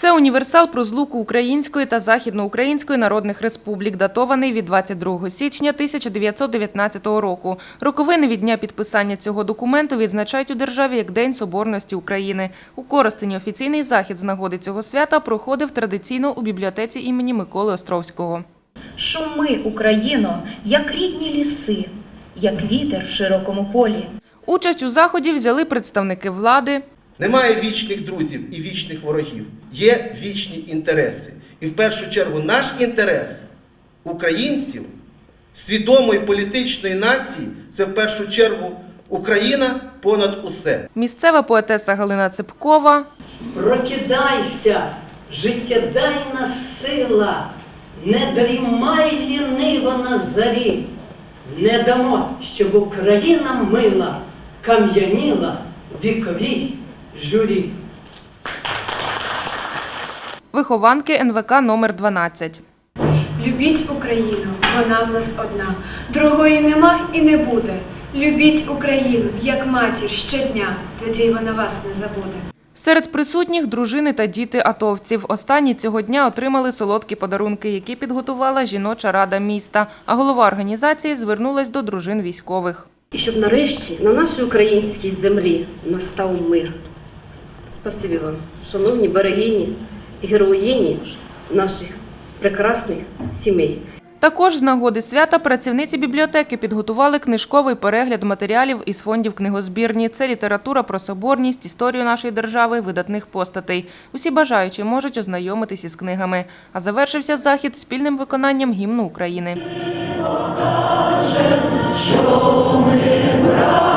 Це універсал про злуку Української та Західноукраїнської народних республік, датований від 22 січня 1919 року. Роковини від дня підписання цього документу відзначають у державі як День Соборності України. У Коростені офіційний захід з нагоди цього свята проходив традиційно у бібліотеці імені Миколи Островського. Шуми, Україно, як рідні ліси, як вітер в широкому полі. Участь у заході взяли представники влади, Немає вічних друзів і вічних ворогів. Є вічні інтереси. І в першу чергу наш інтерес українців, свідомої політичної нації це в першу чергу Україна понад усе. місцева поетеса Галина Ципкова, Прокидайся, життєдайна сила, не дрімай ліниво на зарі, не дамо, щоб Україна мила кам'яніла віковій журі. Вихованки НВК номер 12. Любіть Україну, вона в нас одна. Другої нема і не буде. Любіть Україну, як матір щодня, тоді й вона вас не забуде. Серед присутніх дружини та діти атовців. Останні цього дня отримали солодкі подарунки, які підготувала жіноча рада міста. А голова організації звернулась до дружин військових. І щоб нарешті на нашій українській землі настав мир. Спасибі вам, шановні берегині героїні наших прекрасних сімей. Також з нагоди свята працівниці бібліотеки підготували книжковий перегляд матеріалів із фондів книгозбірні. Це література про соборність, історію нашої держави, видатних постатей. Усі бажаючі можуть ознайомитись із книгами. А завершився захід спільним виконанням гімну України. Що ми, браття,